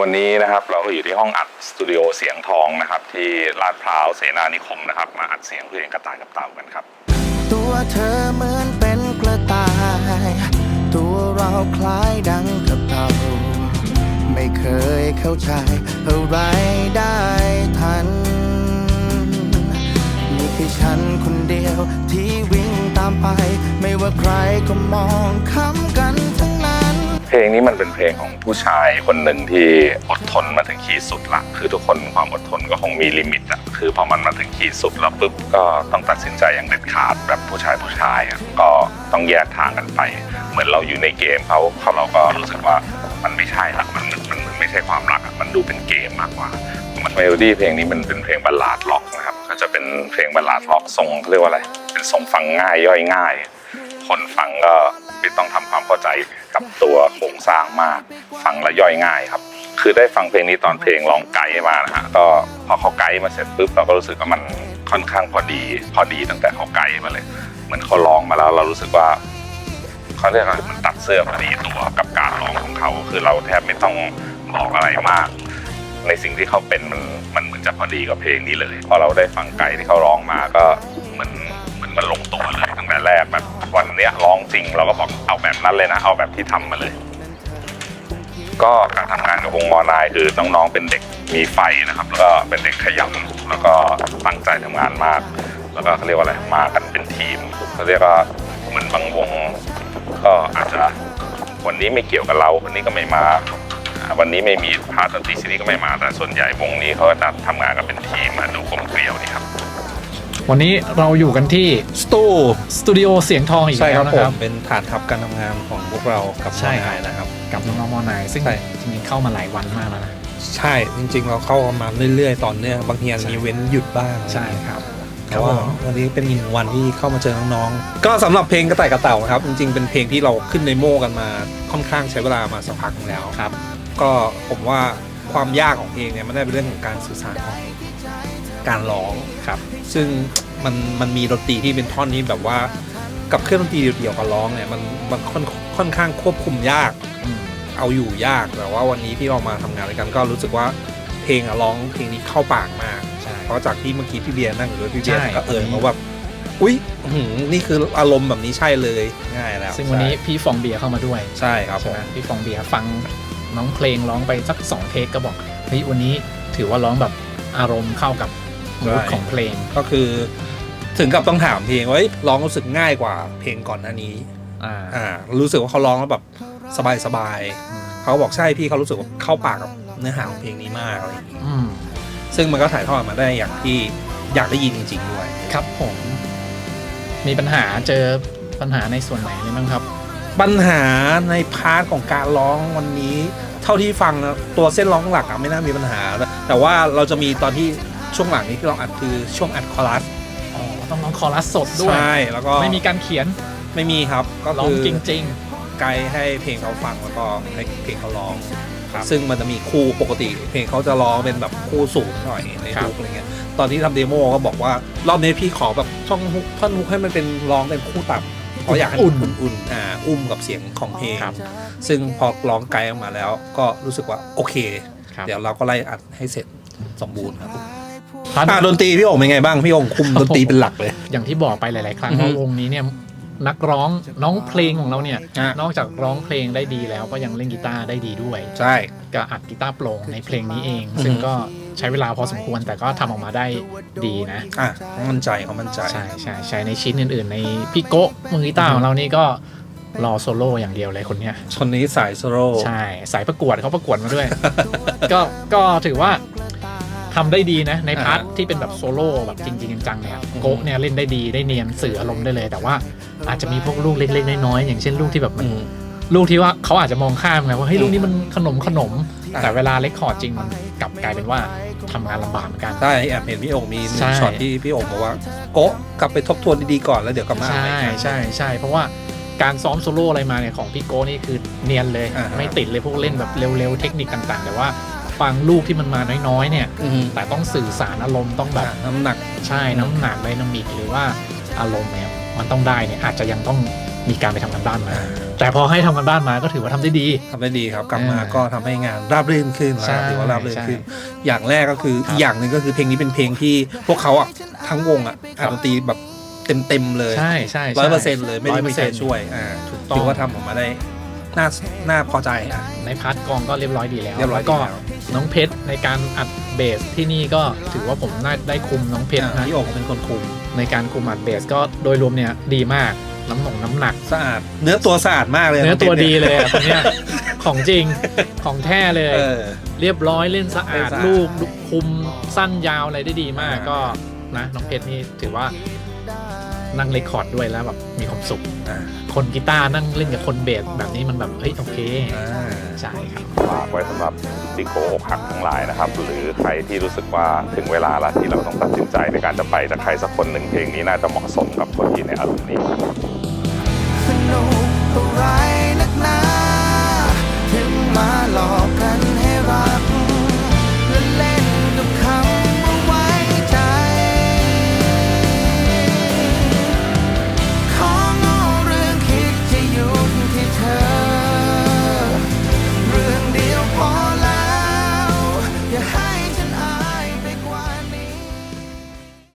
วันนี้นะครับเราก็อยู่ที่ห้องอัดสตูดิโอเสียงทองนะครับ ที่ลาดพร้าวเสนานิคมนะครับ มาอัดเสียงเพลงกระต่ายกับเต่ากันครับ ตัวเธอเหมือนเป็นกระต่าย ตัวเราคล้ายดังกับเต่า ไม่เคยเข้าใจอะไรได้ทันนี่คือฉันคนเดียวที่วิ่งตามไป ไม่ว่าใครก็มองค้ำกันทั้ง ลงนี้มันเป็นเพลงของผู้ชายคนหนึ่งที่อดทนมาถึงขีดสุดละคือทุกคนความอดทนก็คงมีลิมิตอะคือพอมันมาถึงขีดสุดแล้วปุ๊บก็ต้องตัดสินใจอย่างเด็ดขาดแบบผู้ชายผู้ชายอะก็ต้องแยกทางกันไป เหมือนเราอยู่ในเกมเขาเขาเราก็รู้สึกว่ามันไม่ใช่ละมันมันมันไม่ใช่ความรักอะมันดูเป็นเกมมากกว่ามันเมโลดี้เพลงนี้มันเป็นเพลงบัลลาดล็อกนะครับก็จะเป็นเพลงบัลลาดล็อกทรงเขาเรียกว่าอะไรเป็นทรงฟังง่ายย่อยง่าย คนฟังก็ ไม่ต้องทำความเข้าใจกับตัวโครงสร้างมากฟังแล้วย่อยง่ายครับ คือได้ฟังเพลงนี้ตอนเพลงร้องไกด์มานะฮะก็พอเขาไกด์มาเสร็จปุ๊บเราก็รู้สึกว่ามันค่อนข้างพอดี พอดีตั้งแต่เขาไกด์มาเลย เหมือนเขาร้องมาแล้วเรารู้สึกว่าเขาเรียกอะไรมันตัดเสื้อพอดีตัวกับการร้องของเขา คือเราแทบไม่ต้องบอกอะไรมาก ในสิ่งที่เขาเป็นมันมันเหมือนจะพอดีกับเพลงนี้เลย พอเราได้ฟังไกด์ที่เขาร้องมาก็เหมือนเหมือนมันลงตัว ริง เราก็บอกเอาแบบนั้นเลยนะ เอาแบบที่ทำมาเลย ก็การทำงานกับวงมอนายคือน้องๆเป็นเด็กมีไฟนะครับ แล้วก็เป็นเด็กขยันแล้วก็ตั้งใจทำงานมาก แล้วก็เขาเรียกว่าอะไรมากันเป็นทีมเขาเรียกว่าเหมือนบางวง ก็อาจจะวันนี้ไม่เกี่ยวกับเราวันนี้ก็ไม่มาวันนี้ไม่มีพาร์ทดนตรีซีนี้ก็ไม่มาแต่ส่วนใหญ่วงนี้เขาก็จะทำงานกันเป็นทีมมาดูกลมเกลียวนี่ครับ วันนี้เราอยู่กันที่สตูสตูดิโอเสียงทองอีกใช่คแล้รัวบนะผคมรับ เป็นฐานทัพการทำงานของพวกเรากับใช่ มอครับนายนะครับ กับน้องๆมอนายซึ่งใช่ จริงๆเข้ามาหลายวันมากแล้วนะ ใช่จริงๆ เราเข้ามาเรื่อยๆตอนเนื่องบางทีอาจจะมีเว้นหยุดบ้างใช่ครับแต่ว่าวันนี้เป็นอีกหนึ่งวันที่เข้ามาเจอน้องๆก็สำหรับเพลงกระต่ายกระเต่านะครับจริงๆเป็นเพลงที่เราขึ้นในโม่กันมาค่อนข้างใช้เวลามาสักพักหนึ่งแล้ว ครับ ก็ผมว่าความยากของเพลงเนี่ยมันได้เป็นเรื่องของการสื่อสารของ การร้องครับ ซึ่งมันมันมีดนตรีที่เป็นท่อนนี้แบบว่ากับเครื่องดนตรีเดี่ยวๆกับร้องเนี่ยมันมันค่อนค่อนข้างควบคุมยากอืมเอาอยู่ยากแต่ว่าวันนี้ที่เรามาทำงานด้วยกันก็รู้สึกว่าเพลงอะร้องเพลงนี้เข้าปากมากใช่เพราะจากที่เมื่อกี้พี่เบียร์นั่งอยู่ด้วยพี่เบียร์ใช่ก็เอ่ยมาว่าอุ๊ยอื้อหือนี่คืออารมณ์แบบนี้ใช่เลยง่ายแล้วซึ่งวันนี้พี่ฟองเบียร์เข้ามาด้วยใช่ครับผใช่ไหมมพี่ฟองเบียร์ฟังน้องเพลงร้องไปสักสองเทคก็บอกเฮ้ยวันนี้ถือว่าร้องแบบอารมณ์เข้ากับ มูดของเพลงก็คือ ถึงกับต้องถามเพลงว่าเอ้ยร้องรู้สึกง่ายกว่าเพลงก่อนหน้านี้อ่าอ่ารู้สึกว่าเขาร้องแล้วแบบสบายๆเขาบอกใช่พี่เขารู้สึกว่าเข้าปากกับเนื้อหาของเพลงนี้มากอะไรอย่างงี้อืมซึ่งมันก็ถ่ายทอดมาได้อย่างที่อยากได้ยินจริง ๆ ด้วย ครับผม มีปัญหาเจอปัญหาในส่วนไหนเลยบ้างครับ ปัญหาในพาร์ทของการร้องวันนี้ เท่าที่ฟังนะตัวเส้นร้องหลักอะไม่น่ามีปัญหา แต่ว่าเราจะมีตอนที่ ช่วงหลังนี้ที่เราอัดคือช่วงอัดคอรัสอ๋อต้องร้องคอรัสสดด้วย ใช่แล้วก็ไม่มีการเขียนไม่มีครับก็ร้องคือจริง ไกด์ให้เพลงเขาฟังแล้วก็ให้เพลงเขาร้อง ครับ ซึ่งมันจะมีคู่ปกติ เพลงเขาจะร้องเป็นแบบคู่สูงหน่อยในครับทุกอะไรเงี้ยตอนที่ทำเดโมก็บอกว่ารอบนี้พี่ขอแบบช่องฮุกท่อนฮุกให้มันเป็นร้องเป็นคู่ต่ำเพราะอยากให้มันอุ่นๆอ่าอุ้มกับเสียงของเพลงครับ ซึ่งพอร้องไกลออกมาแล้วก็รู้สึกว่าโอเคๆครับ เดี๋ยวเราก็ไล่อัดให้เสร็จสมบูรณ์ครับ พาร์ทอ่าดนตรีพี่โอ่งเป็นไงบ้างพี่โอ่งคุมดนตรีเป็นหลักเลย อย่างที่บอกไปหลาย ๆ ครั้งอือฮึว่าวงนี้เนี่ยนักร้องน้องเพลงของเราเนี่ยอะ นอกจากร้องเพลงได้ดีแล้วก็ยังเล่นกีตาร์ได้ดีด้วย ใช่ ก็อัดกีตาร์โปร่งในเพลงนี้เอง อือฮึ ซึ่งก็ใช้เวลาพอสมควรแต่ก็ทำออกมาได้ดีนะ อะเขามั่นใจเขามั่นใจ ใช่ใช่ใช่ในชิ้นอื่น ๆ ในพี่โก้มือกีตาร์ของเรานี่ก็รอโซโล่อย่างเดียวเลยคนเนี้ยคนนี้สายโซโล่ใช่ สายประกวดเขาประกวดมาด้วย ก็ก็ถือว่าทำได้ดีนะ ในพาร์ท ที่เป็นแบบโซโล่แบบจริง ๆ จังๆเนี่ยโกะเนี่ยเล่นได้ดีได้เนียนสื่ออารมณ์ได้เลย แต่ว่าอาจจะมีพวกลูกเล็กๆน้อยๆอย่างเช่นลูกที่แบบมันอืมลูกที่ว่าเขาอาจจะมองข้ามไงว่าเฮ้ยลูกนี้มันขนมขนมอะแต่เวลาเลคคอร์ดจริงมันกลับกลายเป็นว่าทำงานลำบากเหมือนกันใช่แอบเห็นพี่โอ่งมีหนึ่ใช่งช็อตที่พี่โอ่งบอกว่าโกะกลับไปทบทวนดีๆก่อนแล้วเดี๋ยวกลับมาใช่อ่านใหม่ใช่ใช่เพราะว่าการซ้อมโซโล่อะไรมาเนี่ยของพี่โก้นี่คือเนียนเลยอ่าฮะไม่ติดเลยพวกเล่นแบบเร็วๆเทคนิคต่างๆ แต่ว่า ฟังลูกที่มันมาน้อยๆเนี่ยอืมแต่ต้องสื่อสารอารมณ์ต้องแบบอะน้ำหนัก ใช่น้ำหนักไดนามิกหรือว่าอารมณ์เนี่ยมันต้องได้เนี่ยอาจจะยังต้องมีการไปทำกันบ้านมา แต่พอให้ทำกันบ้านมาก็ถือว่าทำได้ดี ทำได้ดีครับ กลับมาอ่าก็ทำให้งานราบรื่นขึ้นใช่แล้วถือว่าราบรื่นขึ้นใช่อย่างแรกก็คือครับอีกอย่างหนึ่งก็คือเพลงนี้เป็นเพลงที่พวกเขาอะทั้งวงอะอัดดนตรีแบบเต็มๆเลยใช่ใช่ร้อยเปอร์เซ็นต์เลยไม่ได้มีใคร100%ช่วยอ่าถูกต้อง ถือว่าทำออกมาได้ น่าน่าพอใจอะ ในพาร์ทกองก็เรียบร้อยดีแล้วเรียบร้อยแล้ว ก็ดีแล้วน้องเพชรในการอัดเบสที่นี่ก็ถือว่าผมน่าได้คุมน้องเพชรอ่านะพี่โองเป็นคนคุมในการคุมอัดเบสก็โดยรวมเนี่ยดีมากน้ำหนงน้ำหนัก สะอาด เนื้อตัวสะอาดมากเลยเนื้อตัวดียเลยอะคนเนี้ยของจริงของแท้เลย เออ เรียบร้อยเล่นสะอาเล่ดนสะอาดลูกคุมสั้นยาวอะไรได้ดีมากอ่า ก็นะน้องเพชรนี่ถือว่า นั่งเรคคอร์ดด้วยแล้วแบบมีความสุข อ่าคนกีตาร์นั่งเล่นกับคนเบสแบบนี้มันแบบเฮ้ยโอเคอ่าใช่ครับ ฝากไว้สำหรับดิโกอกหักทั้งหลายนะครับ หรือใครที่รู้สึกว่าถึงเวลาแล้วที่เราต้องตัดสินใจในการจะไปจากใครสักคนหนึ่งเพลงนี้น่าจะเหมาะสมกับคนที่ในอารมณ์นี้ สนุกอะไร